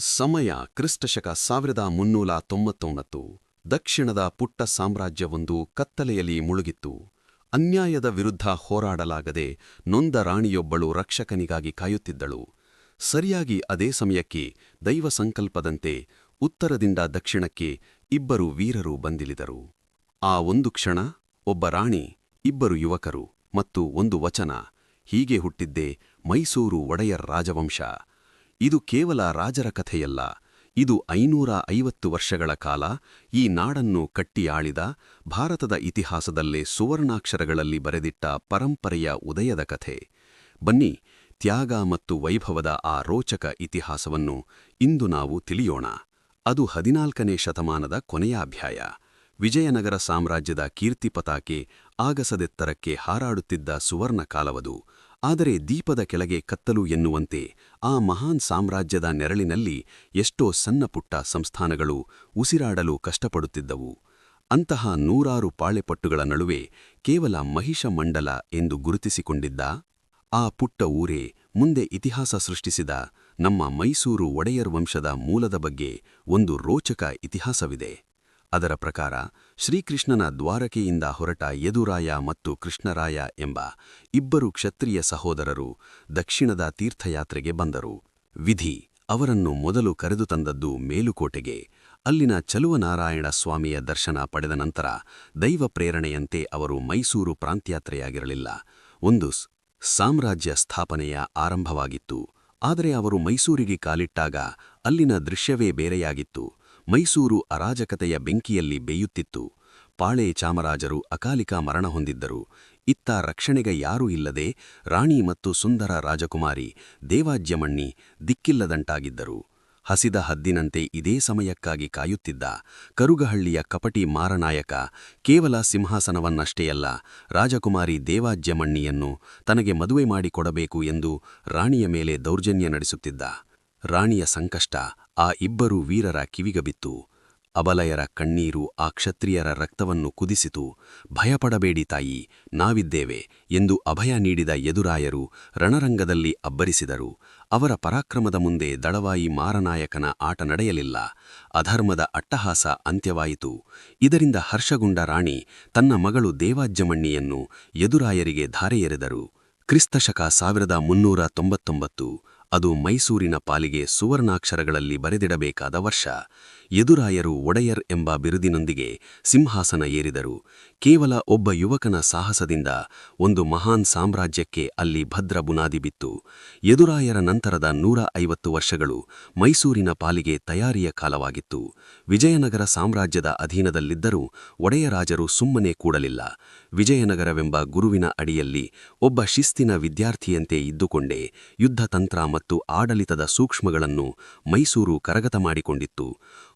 ಸಮಯ ಕ್ರಿಸ್ತಶಕ ಸಾವಿರದ ಮುನ್ನೂರ ತೊಂಬತ್ತೊಂಬತ್ತು, ದಕ್ಷಿಣದ ಪುಟ್ಟ ಸಾಮ್ರಾಜ್ಯವೊಂದು ಕತ್ತಲೆಯಲ್ಲಿ ಮುಳುಗಿತ್ತು. ಅನ್ಯಾಯದ ವಿರುದ್ಧ ಹೋರಾಡಲಾಗದೆ ನೊಂದ ರಾಣಿಯೊಬ್ಬಳು ರಕ್ಷಕನಿಗಾಗಿ ಕಾಯುತ್ತಿದ್ದಳು. ಸರಿಯಾಗಿ ಅದೇ ಸಮಯಕ್ಕೆ ದೈವ ಸಂಕಲ್ಪದಂತೆ ಉತ್ತರದಿಂದ ದಕ್ಷಿಣಕ್ಕೆ ಇಬ್ಬರು ವೀರರು ಬಂದಿಳಿದರು. ಆ ಒಂದು ಕ್ಷಣ ಒಬ್ಬ ರಾಣಿ, ಇಬ್ಬರು ಯುವಕರು ಮತ್ತು ಒಂದು ವಚನ ಹೀಗೆ ಹುಟ್ಟಿದ್ದೇ ಮೈಸೂರು ಒಡೆಯರ್ ರಾಜವಂಶ. ಇದು ಕೇವಲ ರಾಜರ ಕಥೆಯಲ್ಲ, ಇದು ಐನೂರ ಐವತ್ತು ವರ್ಷಗಳ ಕಾಲ ಈ ನಾಡನ್ನು ಕಟ್ಟಿಯಾಳಿದ, ಭಾರತದ ಇತಿಹಾಸದಲ್ಲೇ ಸುವರ್ಣಾಕ್ಷರಗಳಲ್ಲಿ ಬರೆದಿಟ್ಟ ಪರಂಪರೆಯ ಉದಯದ ಕಥೆ. ಬನ್ನಿ, ತ್ಯಾಗ ಮತ್ತು ವೈಭವದ ಆ ರೋಚಕ ಇತಿಹಾಸವನ್ನು ಇಂದು ನಾವು ತಿಳಿಯೋಣ. ಅದು ಹದಿನಾಲ್ಕನೇ ಶತಮಾನದ ಕೊನೆಯ ಅಭ್ಯಾಯ ವಿಜಯನಗರ ಸಾಮ್ರಾಜ್ಯದ ಕೀರ್ತಿ ಪತಾಕೆ ಆಗಸದೆತ್ತರಕ್ಕೆ ಹಾರಾಡುತ್ತಿದ್ದ ಸುವರ್ಣ ಕಾಲವದು ಆದರೆ ದೀಪದ ಕೆಳಗೆ ಕತ್ತಲು ಎನ್ನುವಂತೆ ಆ ಮಹಾನ್ ಸಾಮ್ರಾಜ್ಯದ ನೆರಳಿನಲ್ಲಿ ಎಷ್ಟೋ ಸಣ್ಣಪುಟ್ಟ ಸಂಸ್ಥಾನಗಳು ಉಸಿರಾಡಲು ಕಷ್ಟಪಡುತ್ತಿದ್ದವು. ಅಂತಹ ನೂರಾರು ಪಾಳೆಪಟ್ಟುಗಳ ನಡುವೆ ಕೇವಲ ಮಹಿಷ ಮಂಡಲ ಎಂದು ಗುರುತಿಸಿಕೊಂಡಿದ್ದ ಆ ಪುಟ್ಟ ಊರೇ ಮುಂದೆ ಇತಿಹಾಸ ಸೃಷ್ಟಿಸಿದ ನಮ್ಮ ಮೈಸೂರು ಒಡೆಯರ್ ವಂಶದ ಮೂಲದ ಬಗ್ಗೆ ಒಂದು ರೋಚಕ ಇತಿಹಾಸವಿದೆ. ಅದರ ಪ್ರಕಾರ ಶ್ರೀಕೃಷ್ಣನ ದ್ವಾರಕೆಯಿಂದ ಹೊರಟ ಯದುರಾಯ ಮತ್ತು ಕೃಷ್ಣರಾಯ ಎಂಬ ಇಬ್ಬರು ಕ್ಷತ್ರಿಯ ಸಹೋದರರು ದಕ್ಷಿಣದ ತೀರ್ಥಯಾತ್ರೆಗೆ ಬಂದರು. ವಿಧಿ ಅವರನ್ನು ಮೊದಲು ಕರೆದು ತಂದದ್ದು ಮೇಲುಕೋಟೆಗೆ, ಅಲ್ಲಿನ ಚಲುವನಾರಾಯಣ ಸ್ವಾಮಿಯ ದರ್ಶನ ಪಡೆದ ನಂತರ ದೈವ ಪ್ರೇರಣೆಯಂತೆ ಅವರು ಮೈಸೂರು ಪ್ರಾಂತ್ಯಾತ್ರೆಯಾಗಿರಲಿಲ್ಲ. ಒಂದು ಸಾಮ್ರಾಜ್ಯ ಸ್ಥಾಪನೆಯ ಆರಂಭವಾಗಿತ್ತು, ಆದರೆ ಅವರು ಮೈಸೂರಿಗೆ ಕಾಲಿಟ್ಟಾಗ ಅಲ್ಲಿನ ದೃಶ್ಯವೇ ಬೇರೆಯಾಗಿತ್ತು. ಮೈಸೂರು ಅರಾಜಕತೆಯ ಬೆಂಕಿಯಲ್ಲಿ ಬೇಯುತ್ತಿತ್ತು. ಪಾಳೆ ಚಾಮರಾಜರು ಅಕಾಲಿಕ ಮರಣ ಹೊಂದಿದ್ದರು. ಇತ್ತ ರಕ್ಷಣೆಗೆ ಯಾರೂ ಇಲ್ಲದೆ ರಾಣಿ ಮತ್ತು ಸುಂದರ ರಾಜಕುಮಾರಿ ದೇವಾಜ್ಯಮಣ್ಣಿ ದಿಕ್ಕಿಲ್ಲದಂಟಾಗಿದ್ದರು. ಹಸಿದ ಹದ್ದಿನಂತೆ ಇದೇ ಸಮಯಕ್ಕಾಗಿ ಕಾಯುತ್ತಿದ್ದ ಕರುಗಹಳ್ಳಿಯ ಕಪಟಿ ಮಾರನಾಯಕ ಕೇವಲ ಸಿಂಹಾಸನವನ್ನಷ್ಟೇ ಅಲ್ಲ ರಾಜಕುಮಾರಿ ದೇವಾಜ್ಯಮಣ್ಣಿಯನ್ನು ತನಗೆ ಮದುವೆ ಮಾಡಿಕೊಡಬೇಕು ಎಂದು ರಾಣಿಯ ಮೇಲೆ ದೌರ್ಜನ್ಯ ನಡೆಸುತ್ತಿದ್ದ. ರಾಣಿಯ ಸಂಕಷ್ಟ ಆ ಇಬ್ಬರು ವೀರರ ಕಿವಿಗಬಿತ್ತು. ಅಬಲಯರ ಕಣ್ಣೀರು ಆ ಕ್ಷತ್ರಿಯರ ರಕ್ತವನ್ನು ಕುದಿಸಿತು. ಭಯಪಡಬೇಡಿ ತಾಯಿ, ನಾವಿದ್ದೇವೆ ಎಂದು ಅಭಯ ನೀಡಿದ ಎದುರಾಯರು ರಣರಂಗದಲ್ಲಿ ಅಬ್ಬರಿಸಿದರು. ಅವರ ಪರಾಕ್ರಮದ ಮುಂದೆ ದಳವಾಯಿ ಮಾರನಾಯಕನ ಆಟ ನಡೆಯಲಿಲ್ಲ. ಅಧರ್ಮದ ಅಟ್ಟಹಾಸ ಅಂತ್ಯವಾಯಿತು. ಇದರಿಂದ ಹರ್ಷಗುಂಡ ರಾಣಿ ತನ್ನ ಮಗಳು ದೇವಾಜ್ಯಮಣ್ಣಿಯನ್ನು ಎದುರಾಯರಿಗೆ ಧಾರೆಯೆರೆದರು. ಕ್ರಿಸ್ತಶಕ ಸಾವಿರದ ಮುನ್ನೂರ ತೊಂಬತ್ತೊಂಬತ್ತು ಅದು ಮೈಸೂರಿನ ಪಾಲಿಗೆ ಸುವರ್ಣಾಕ್ಷರಗಳಲ್ಲಿ ಬರೆದಿಡಬೇಕಾದ ವರ್ಷ. ಎದುರಾಯರು ಒಡೆಯರ್ ಎಂಬ ಬಿರುದಿನೊಂದಿಗೆ ಸಿಂಹಾಸನ ಏರಿದರು. ಕೇವಲ ಒಬ್ಬ ಯುವಕನ ಸಾಹಸದಿಂದ ಒಂದು ಮಹಾನ್ ಸಾಮ್ರಾಜ್ಯಕ್ಕೆ ಅಲ್ಲಿ ಭದ್ರ ಬುನಾದಿ ಬಿತ್ತು. ಎದುರಾಯರ ನಂತರದ ನೂರ ಐವತ್ತು ವರ್ಷಗಳು ಮೈಸೂರಿನ ಪಾಲಿಗೆ ತಯಾರಿಯ ಕಾಲವಾಗಿತ್ತು. ವಿಜಯನಗರ ಸಾಮ್ರಾಜ್ಯದ ಅಧೀನದಲ್ಲಿದ್ದರೂ ಒಡೆಯರಾಜರು ಸುಮ್ಮನೆ ಕೂಡಲಿಲ್ಲ. ವಿಜಯನಗರವೆಂಬ ಗುರುವಿನ ಅಡಿಯಲ್ಲಿ ಒಬ್ಬ ಶಿಸ್ತಿನ ವಿದ್ಯಾರ್ಥಿಯಂತೆ ಇದ್ದುಕೊಂಡೇ ಯುದ್ಧತಂತ್ರ ಮತ್ತು ಆಡಳಿತದ ಸೂಕ್ಷ್ಮಗಳನ್ನು ಮೈಸೂರು ಕರಗತ ಮಾಡಿಕೊಂಡಿತ್ತು.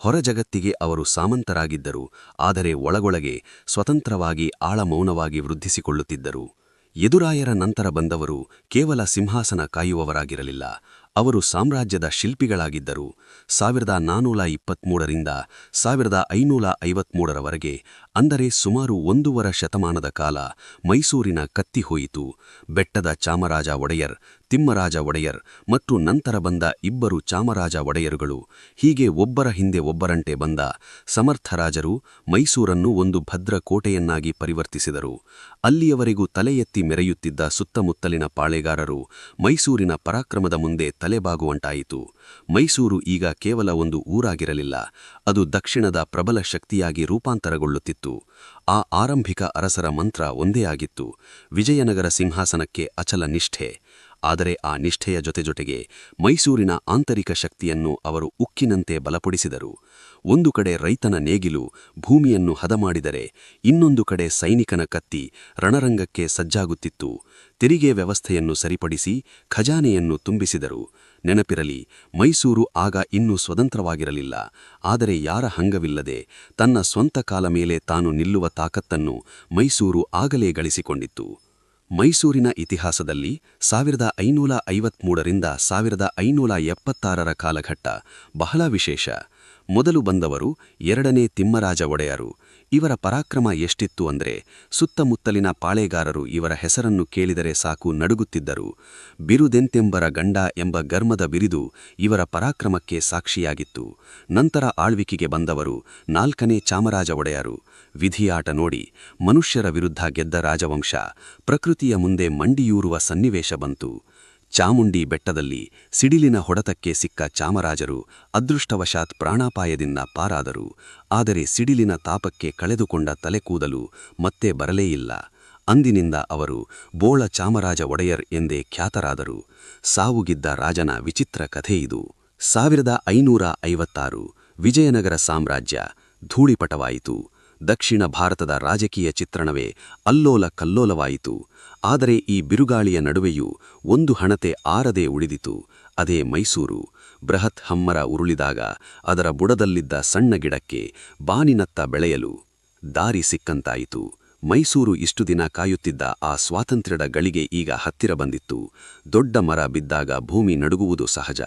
ಹೊರ ಜಗತ್ತಿಗೆ ಅವರು ಸಾಮಂತರಾಗಿದ್ದರು, ಆದರೆ ಒಳಗೊಳಗೆ ಸ್ವತಂತ್ರವಾಗಿ ಆಳಮೌನವಾಗಿ ವೃದ್ಧಿಸಿಕೊಳ್ಳುತ್ತಿದ್ದರು. ಎದುರಾಯರ ನಂತರ ಬಂದವರು ಕೇವಲ ಸಿಂಹಾಸನ ಕಾಯುವವರಾಗಿರಲಿಲ್ಲ. ಅವರು ಸಾಮ್ರಾಜ್ಯದ ಶಿಲ್ಪಿಗಳಾಗಿದ್ದರು. ಸಾವಿರದ ನಾನೂರ ಇಪ್ಪತ್ತ್ಮೂರರಿಂದ ಸಾವಿರದ ಐನೂರ ಐವತ್ತ್ಮೂರರವರೆಗೆ ಅಂದರೆ ಸುಮಾರು ಒಂದೂವರೆ ಶತಮಾನದ ಕಾಲ ಮೈಸೂರಿನ ಕತ್ತಿ ಹೋಯಿತು. ಬೆಟ್ಟದ ಚಾಮರಾಜ ಒಡೆಯರ್ ತಿಮ್ಮರಾಜ ಒಡೆಯರ್ ಮತ್ತು ನಂತರ ಬಂದ ಇಬ್ಬರು ಚಾಮರಾಜ ಒಡೆಯರುಗಳು, ಹೀಗೆ ಒಬ್ಬರ ಹಿಂದೆ ಒಬ್ಬರಂತೆ ಬಂದ ಸಮರ್ಥರಾಜರು ಮೈಸೂರನ್ನು ಒಂದು ಭದ್ರ ಕೋಟೆಯನ್ನಾಗಿ ಪರಿವರ್ತಿಸಿದರು. ಅಲ್ಲಿಯವರೆಗೂ ತಲೆ ಎತ್ತಿ ಮೆರೆಯುತ್ತಿದ್ದ ಸುತ್ತಮುತ್ತಲಿನ ಪಾಳೆಗಾರರು ಮೈಸೂರಿನ ಪರಾಕ್ರಮದ ಮುಂದೆ ತಲೆಬಾಗುವಂಟಾಯಿತು. ಮೈಸೂರು ಈಗ ಕೇವಲ ಒಂದು ಊರಾಗಿರಲಿಲ್ಲ, ಅದು ದಕ್ಷಿಣದ ಪ್ರಬಲ ಶಕ್ತಿಯಾಗಿ ರೂಪಾಂತರಗೊಳ್ಳುತ್ತಿತ್ತು. ಆ ಆರಂಭಿಕ ಅರಸರ ಮಂತ್ರ ಒಂದೇ ಆಗಿತ್ತು, ವಿಜಯನಗರ ಸಿಂಹಾಸನಕ್ಕೆ ಅಚಲ ನಿಷ್ಠೆ. ಆದರೆ ಆ ನಿಷ್ಠೆಯ ಜೊತೆ ಜೊತೆಗೆ ಮೈಸೂರಿನ ಆಂತರಿಕ ಶಕ್ತಿಯನ್ನು ಅವರು ಉಕ್ಕಿನಂತೆ ಬಲಪಡಿಸಿದರು. ಒಂದು ಕಡೆ ರೈತನ ನೇಗಿಲು ಭೂಮಿಯನ್ನು ಹದಮಾಡಿದರೆ, ಇನ್ನೊಂದು ಕಡೆ ಸೈನಿಕನ ಕತ್ತಿ ರಣರಂಗಕ್ಕೆ ಸಜ್ಜಾಗುತ್ತಿತ್ತು. ತೆರಿಗೆ ವ್ಯವಸ್ಥೆಯನ್ನು ಸರಿಪಡಿಸಿ ಖಜಾನೆಯನ್ನು ತುಂಬಿಸಿದರು. ನೆನಪಿರಲಿ, ಮೈಸೂರು ಆಗ ಇನ್ನೂ ಸ್ವತಂತ್ರವಾಗಿರಲಿಲ್ಲ. ಆದರೆ ಯಾರ ಹಂಗವಿಲ್ಲದೆ ತನ್ನ ಸ್ವಂತ ಕಾಲ ಮೇಲೆ ತಾನು ನಿಲ್ಲುವ ತಾಕತ್ತನ್ನು ಮೈಸೂರು ಆಗಲೇ ಗಳಿಸಿಕೊಂಡಿತ್ತು. ಮೈಸೂರಿನ ಇತಿಹಾಸದಲ್ಲಿ ಸಾವಿರದ ಐನೂರ ಐವತ್ಮೂರರಿಂದ ಸಾವಿರದ ಐನೂರ ಎಪ್ಪತ್ತಾರರ ಕಾಲಘಟ್ಟ ಬಹಳ ವಿಶೇಷ. ಮೊದಲು ಬಂದವರು ಎರಡನೇ ತಿಮ್ಮರಾಜ ಒಡೆಯರು. ಇವರ ಪರಾಕ್ರಮ ಎಷ್ಟಿತ್ತು ಅಂದರೆ ಸುತ್ತಮುತ್ತಲಿನ ಪಾಳೆಗಾರರು ಇವರ ಹೆಸರನ್ನು ಕೇಳಿದರೆ ಸಾಕು ನಡುಗುತ್ತಿದ್ದರು. ಬಿರುದೆಂತೆಂಬರ ಗಂಡ ಎಂಬ ಗರ್ಮದ ಬಿರಿದು ಇವರ ಪರಾಕ್ರಮಕ್ಕೆ ಸಾಕ್ಷಿಯಾಗಿತ್ತು. ನಂತರ ಆಳ್ವಿಕೆಗೆ ಬಂದವರು ನಾಲ್ಕನೇ ಚಾಮರಾಜ ಒಡೆಯರು. ವಿಧಿಯಾಟ ನೋಡಿ ಮನುಷ್ಯರ ವಿರುದ್ಧ ಗೆದ್ದ ರಾಜವಂಶ. ಪ್ರಕೃತಿಯ ಮುಂದೆ ಮಂಡಿಯೂರುವ ಸನ್ನಿವೇಶ ಬಂತು. ಚಾಮುಂಡಿ ಬೆಟ್ಟದಲ್ಲಿ ಸಿಡಿಲಿನ ಹೊಡೆತಕ್ಕೆ ಸಿಕ್ಕ ಚಾಮರಾಜರು ಅದೃಷ್ಟವಶಾತ್ ಪ್ರಾಣಾಪಾಯದಿಂದ ಪಾರಾದರು. ಆದರೆ ಸಿಡಿಲಿನ ತಾಪಕ್ಕೆ ಕಳೆದುಕೊಂಡ ತಲೆಕೂದಲು ಮತ್ತೆ ಬರಲೇ ಇಲ್ಲ. ಅಂದಿನಿಂದ ಅವರು ಬೋಳ ಚಾಮರಾಜ ಒಡೆಯರ್ ಎಂದೇ ಖ್ಯಾತರಾದರು. ಸಾವುಗಿದ್ದ ರಾಜನ ವಿಚಿತ್ರ ಕಥೆಯಿದು ಸಾವಿರದ ಐನೂರ ಐವತ್ತಾರು ವಿಜಯನಗರ ಸಾಮ್ರಾಜ್ಯ ಧೂಳಿಪಟವಾಯಿತು. ದಕ್ಷಿಣ ಭಾರತದ ರಾಜಕೀಯ ಚಿತ್ರಣವೇ ಅಲ್ಲೋಲ ಕಲ್ಲೋಲವಾಯಿತು. ಆದರೆ ಈ ಬಿರುಗಾಳಿಯ ನಡುವೆಯೂ ಒಂದು ಹಣತೆ ಆರದೆ ಉಳಿದಿತು. ಅದೇ ಮೈಸೂರು. ಬೃಹತ್ ಹಮ್ಮರ ಉರುಳಿದಾಗ ಅದರ ಬುಡದಲ್ಲಿದ್ದ ಸಣ್ಣ ಗಿಡಕ್ಕೆ ಬಾನಿನತ್ತ ಬೆಳೆಯಲು ದಾರಿ ಸಿಕ್ಕಂತಾಯಿತು. ಮೈಸೂರು ಇಷ್ಟು ದಿನ ಕಾಯುತ್ತಿದ್ದ ಆ ಸ್ವಾತಂತ್ರ್ಯದ ಗಳಿಗೆ ಈಗ ಹತ್ತಿರ ಬಂದಿತ್ತು. ದೊಡ್ಡ ಮರ ಬಿದ್ದಾಗ ಭೂಮಿ ನಡುಗುವುದು ಸಹಜ.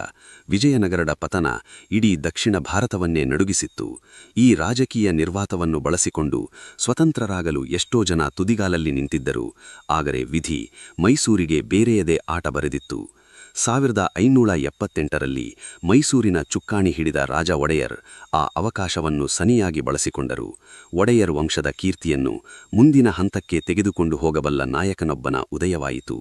ವಿಜಯನಗರದ ಪತನ ಇಡೀ ದಕ್ಷಿಣ ಭಾರತವನ್ನೇ ನಡುಗಿಸಿತ್ತು. ಈ ರಾಜಕೀಯ ನಿರ್ವಾತವನ್ನು ಬಳಸಿಕೊಂಡು ಸ್ವತಂತ್ರರಾಗಲು ಎಷ್ಟೋ ಜನ ತುದಿಗಾಲಲ್ಲಿ ನಿಂತಿದ್ದರು. ಆದರೆ ವಿಧಿ ಮೈಸೂರಿಗೆ ಬೇರೆಯದೇ ಆಟ ಬರೆದಿತ್ತು. ಸಾವಿರದ ಐನೂರ ಎಪ್ಪತ್ತೆಂಟರಲ್ಲಿ ಮೈಸೂರಿನ ಚುಕ್ಕಾಣಿ ಹಿಡಿದ ರಾಜ ಒಡೆಯರ್ ಆ ಅವಕಾಶವನ್ನು ಸನಿಯಾಗಿ ಬಳಸಿಕೊಂಡರು. ಒಡೆಯರ್ ವಂಶದ ಕೀರ್ತಿಯನ್ನು ಮುಂದಿನ ಹಂತಕ್ಕೆ ತೆಗೆದುಕೊಂಡು ಹೋಗಬಲ್ಲ ನಾಯಕನೊಬ್ಬನ ಉದಯವಾಯಿತು.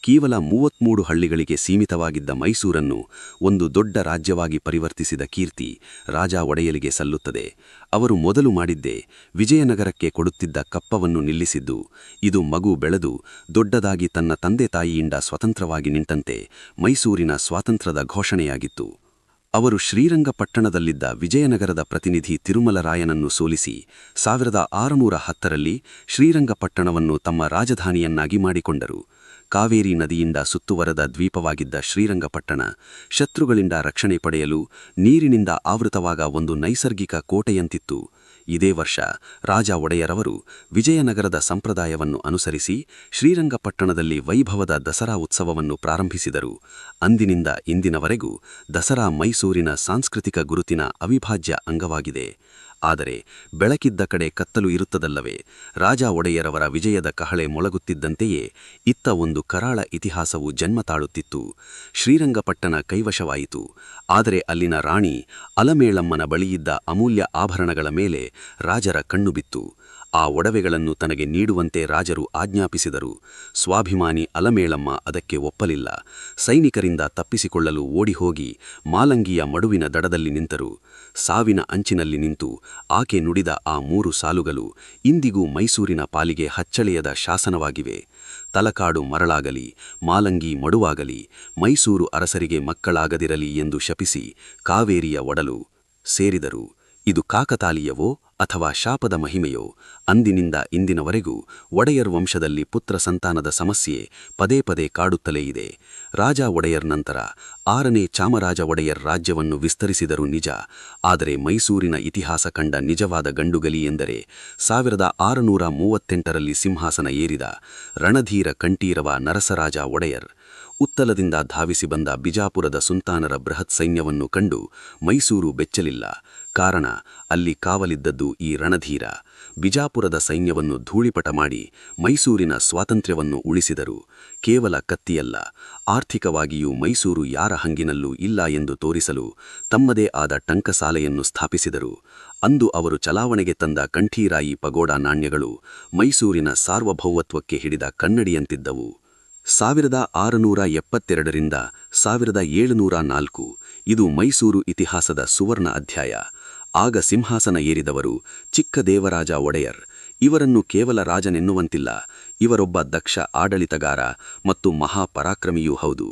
ಕೇವಲ ಮೂವತ್ಮೂರು ಹಳ್ಳಿಗಳಿಗೆ ಸೀಮಿತವಾಗಿದ್ದ ಮೈಸೂರನ್ನು ಒಂದು ದೊಡ್ಡ ರಾಜ್ಯವಾಗಿ ಪರಿವರ್ತಿಸಿದ ಕೀರ್ತಿ ರಾಜ ಒಡೆಯಲಿಗೆ ಸಲ್ಲುತ್ತದೆ. ಅವರು ಮೊದಲು ಮಾಡಿದ್ದೇ ವಿಜಯನಗರಕ್ಕೆ ಕೊಡುತ್ತಿದ್ದ ಕಪ್ಪವನ್ನು ನಿಲ್ಲಿಸಿದ್ದು, ಇದು ಮಗು ಬೆಳೆದು ದೊಡ್ಡದಾಗಿ ತನ್ನ ತಂದೆ ತಾಯಿಯಿಂದ ಸ್ವತಂತ್ರವಾಗಿ ನಿಂತಂತೆ ಮೈಸೂರಿನ ಸ್ವಾತಂತ್ರ್ಯದ ಘೋಷಣೆಯಾಗಿತ್ತು. ಅವರು ಶ್ರೀರಂಗಪಟ್ಟಣದಲ್ಲಿದ್ದ ವಿಜಯನಗರದ ಪ್ರತಿನಿಧಿ ತಿರುಮಲರಾಯನನ್ನು ಸೋಲಿಸಿ ಸಾವಿರದ ಆರುನೂರ ಹತ್ತರಲ್ಲಿ ಶ್ರೀರಂಗಪಟ್ಟಣವನ್ನು ತಮ್ಮ ರಾಜಧಾನಿಯನ್ನಾಗಿ ಮಾಡಿಕೊಂಡರು. ಕಾವೇರಿ ನದಿಯಿಂದ ಸುತ್ತುವರದ ದ್ವೀಪವಾಗಿದ್ದ ಶ್ರೀರಂಗಪಟ್ಟಣ ಶತ್ರುಗಳಿಂದ ರಕ್ಷಣೆ ಪಡೆಯಲು ನೀರಿನಿಂದ ಆವೃತವಾಗ ಒಂದು ನೈಸರ್ಗಿಕ ಕೋಟೆಯಂತಿತ್ತು. ಇದೇ ವರ್ಷ ರಾಜ ಒಡೆಯರವರು ವಿಜಯನಗರದ ಸಂಪ್ರದಾಯವನ್ನು ಅನುಸರಿಸಿ ಶ್ರೀರಂಗಪಟ್ಟಣದಲ್ಲಿ ವೈಭವದ ದಸರಾ ಉತ್ಸವವನ್ನು ಪ್ರಾರಂಭಿಸಿದರು. ಅಂದಿನಿಂದ ಇಂದಿನವರೆಗೂ ದಸರಾ ಮೈಸೂರಿನ ಸಾಂಸ್ಕೃತಿಕ ಗುರುತಿನ ಅವಿಭಾಜ್ಯ ಅಂಗವಾಗಿದೆ. ಆದರೆ ಬೆಳಕಿದ್ದ ಕಡೆ ಕತ್ತಲು ಇರುತ್ತದಲ್ಲವೇ? ರಾಜ ಒಡೆಯರವರ ವಿಜಯದ ಕಹಳೆ ಮೊಳಗುತ್ತಿದ್ದಂತೆಯೇ ಇತ್ತ ಒಂದು ಕರಾಳ ಇತಿಹಾಸವು ಜನ್ಮ ತಾಳುತ್ತಿತ್ತು. ಶ್ರೀರಂಗಪಟ್ಟಣ ಕೈವಶವಾಯಿತು. ಆದರೆ ಅಲ್ಲಿನ ರಾಣಿ ಅಲಮೇಳಮ್ಮನ ಬಳಿಯಿದ್ದ ಅಮೂಲ್ಯ ಆಭರಣಗಳ ಮೇಲೆ ರಾಜರ ಕಣ್ಣು ಬಿತ್ತು. ಆ ಒಡವೆಗಳನ್ನು ತನಗೆ ನೀಡುವಂತೆ ರಾಜರು ಆಜ್ಞಾಪಿಸಿದರು. ಸ್ವಾಭಿಮಾನಿ ಅಲಮೇಳಮ್ಮ ಅದಕ್ಕೆ ಒಪ್ಪಲಿಲ್ಲ. ಸೈನಿಕರಿಂದ ತಪ್ಪಿಸಿಕೊಳ್ಳಲು ಓಡಿಹೋಗಿ ಮಾಲಂಗಿಯ ಮಡುವಿನ ದಡದಲ್ಲಿ ನಿಂತರು. ಸಾವಿನ ಅಂಚಿನಲ್ಲಿ ನಿಂತು ಆಕೆ ನುಡಿದ ಆ ಮೂರು ಸಾಲುಗಳು ಇಂದಿಗೂ ಮೈಸೂರಿನ ಪಾಲಿಗೆ ಹಚ್ಚಳೆಯದ ಶಾಸನವಾಗಿವೆ. ತಲಕಾಡು ಮರಳಾಗಲಿ, ಮಾಲಂಗಿ ಮಡುವಾಗಲಿ, ಮೈಸೂರು ಅರಸರಿಗೆ ಮಕ್ಕಳಾಗದಿರಲಿ ಎಂದು ಶಪಿಸಿ ಕಾವೇರಿಯ ಒಡಲು ಸೇರಿದರು. ಇದು ಕಾಕತಾಲೀಯವೋ ಅಥವಾ ಶಾಪದ ಮಹಿಮೆಯೋ ಅಂದಿನಿಂದ ಇಂದಿನವರೆಗೂ ಒಡೆಯರ್ ವಂಶದಲ್ಲಿ ಪುತ್ರ ಸಂತಾನದ ಸಮಸ್ಯೆ ಪದೇ ಪದೇ ಕಾಡುತ್ತಲೇ ಇದೆ. ರಾಜ ಒಡೆಯರ್ ನಂತರ ಆರನೇ ಚಾಮರಾಜ ಒಡೆಯರ್ ರಾಜ್ಯವನ್ನು ವಿಸ್ತರಿಸಿದರು ನಿಜ. ಆದರೆ ಮೈಸೂರಿನ ಇತಿಹಾಸ ಕಂಡ ನಿಜವಾದ ಗಂಡುಗಲಿ ಎಂದರೆ ಸಾವಿರದ ಆರುನೂರ ಮೂವತ್ತೆಂಟರಲ್ಲಿ ಸಿಂಹಾಸನ ಏರಿದ ರಣಧೀರ ಕಂಠೀರವ ನರಸರಾಜ ಒಡೆಯರ್. ಉತ್ತಲದಿಂದ ಧಾವಿಸಿ ಬಂದ ಬಿಜಾಪುರದ ಸುಲ್ತಾನರ ಬೃಹತ್ ಸೈನ್ಯವನ್ನು ಕಂಡು ಮೈಸೂರು ಬೆಚ್ಚಲಿಲ್ಲ. ಕಾರಣ ಅಲ್ಲಿ ಕಾವಲಿದ್ದದ್ದು ಈ ರಣಧೀರ. ಬಿಜಾಪುರದ ಸೈನ್ಯವನ್ನು ಧೂಳಿಪಟ ಮಾಡಿ ಮೈಸೂರಿನ ಸ್ವಾತಂತ್ರ್ಯವನ್ನು ಉಳಿಸಿದರು. ಕೇವಲ ಕತ್ತಿಯಲ್ಲ, ಆರ್ಥಿಕವಾಗಿಯೂ ಮೈಸೂರು ಯಾರ ಹಂಗಿನಲ್ಲೂ ಇಲ್ಲ ಎಂದು ತೋರಿಸಲು ತಮ್ಮದೇ ಆದ ಟಂಕಸಾಲೆಯನ್ನು ಸ್ಥಾಪಿಸಿದರು. ಅಂದು ಅವರು ಚಲಾವಣೆಗೆ ತಂದ ಕಂಠೀರಾಯಿ ಪಗೋಡ ನಾಣ್ಯಗಳು ಮೈಸೂರಿನ ಸಾರ್ವಭೌಮತ್ವಕ್ಕೆ ಹಿಡಿದ ಕನ್ನಡಿಯಂತಿದ್ದವು. ಸಾವಿರದ ಆರುನೂರ ಎಪ್ಪತ್ತೆರಡರಿಂದ ಸಾವಿರದ ಏಳುನೂರ ನಾಲ್ಕು, ಇದು ಮೈಸೂರು ಇತಿಹಾಸದ ಸುವರ್ಣ ಅಧ್ಯಾಯ. ಆಗ ಸಿಂಹಾಸನ ಏರಿದವರು ಚಿಕ್ಕ ದೇವರಾಜ ಒಡೆಯರ್. ಇವರನ್ನು ಕೇವಲ ರಾಜನೆನ್ನುವಂತಿಲ್ಲ, ಇವರೊಬ್ಬ ದಕ್ಷ ಆಡಳಿತಗಾರ ಮತ್ತು ಮಹಾಪರಾಕ್ರಮಿಯೂ ಹೌದು.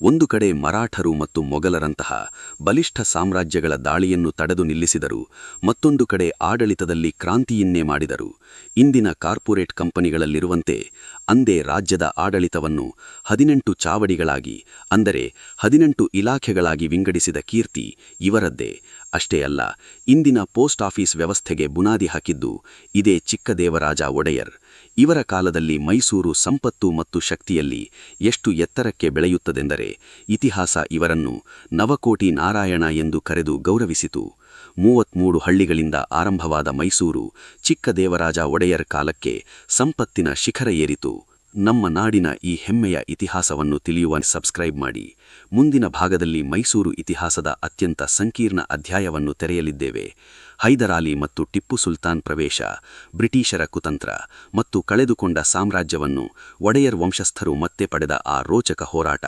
ಒಂದು ಕಡೆ ಮರಾಠರು ಮತ್ತು ಮೊಘಲರಂತಹ ಬಲಿಷ್ಠ ಸಾಮ್ರಾಜ್ಯಗಳ ದಾಳಿಯನ್ನು ತಡೆದು ನಿಲ್ಲಿಸಿದರು, ಮತ್ತೊಂದು ಕಡೆ ಆಡಳಿತದಲ್ಲಿ ಕ್ರಾಂತಿಯನ್ನೇ ಮಾಡಿದರು. ಇಂದಿನ ಕಾರ್ಪೊರೇಟ್ ಕಂಪನಿಗಳಲ್ಲಿರುವಂತೆ ಅಂದೇ ರಾಜ್ಯದ ಆಡಳಿತವನ್ನು ಹದಿನೆಂಟು ಚಾವಡಿಗಳಾಗಿ, ಅಂದರೆ ಹದಿನೆಂಟು ಇಲಾಖೆಗಳಾಗಿ ವಿಂಗಡಿಸಿದ ಕೀರ್ತಿ ಇವರದ್ದೇ. ಅಷ್ಟೇ ಅಲ್ಲ, ಇಂದಿನ ಪೋಸ್ಟ್ ಆಫೀಸ್ ವ್ಯವಸ್ಥೆಗೆ ಬುನಾದಿ ಹಾಕಿದ್ದು ಇದೇ ಚಿಕ್ಕದೇವರಾಜ ಒಡೆಯರ್. ಇವರ ಕಾಲದಲ್ಲಿ ಮೈಸೂರು ಸಂಪತ್ತು ಮತ್ತು ಶಕ್ತಿಯಲ್ಲಿ ಎಷ್ಟು ಎತ್ತರಕ್ಕೆ ಬೆಳೆಯುತ್ತದೆಂದರೆ ಇತಿಹಾಸ ಇವರನ್ನು ನವಕೋಟಿ ನಾರಾಯಣ ಎಂದು ಕರೆದು ಗೌರವಿಸಿತು. ಮೂವತ್ಮೂರು ಹಳ್ಳಿಗಳಿಂದ ಆರಂಭವಾದ ಮೈಸೂರು ಚಿಕ್ಕದೇವರಾಜ ಒಡೆಯರ್ ಕಾಲಕ್ಕೆ ಸಂಪತ್ತಿನ ಶಿಖರ ಏರಿತು. ನಮ್ಮ ನಾಡಿನ ಈ ಹೆಮ್ಮೆಯ ಇತಿಹಾಸವನ್ನು ತಿಳಿಯುವ ಸಬ್ಸ್ಕ್ರೈಬ್ ಮಾಡಿ. ಮುಂದಿನ ಭಾಗದಲ್ಲಿ ಮೈಸೂರು ಇತಿಹಾಸದ ಅತ್ಯಂತ ಸಂಕೀರ್ಣ ಅಧ್ಯಾಯವನ್ನು ತೆರೆಯಲಿದ್ದೇವೆ. ಹೈದರಾಲಿ ಮತ್ತು ಟಿಪ್ಪು ಸುಲ್ತಾನ್ ಪ್ರವೇಶ, ಬ್ರಿಟಿಷರ ಕುತಂತ್ರ ಮತ್ತು ಕಳೆದುಕೊಂಡ ಸಾಮ್ರಾಜ್ಯವನ್ನು ಒಡೆಯರ್ ವಂಶಸ್ಥರು ಮತ್ತೆ ಪಡೆದ ಆ ರೋಚಕ ಹೋರಾಟ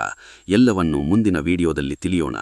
ಎಲ್ಲವನ್ನೂ ಮುಂದಿನ ವಿಡಿಯೋದಲ್ಲಿ ತಿಳಿಯೋಣ.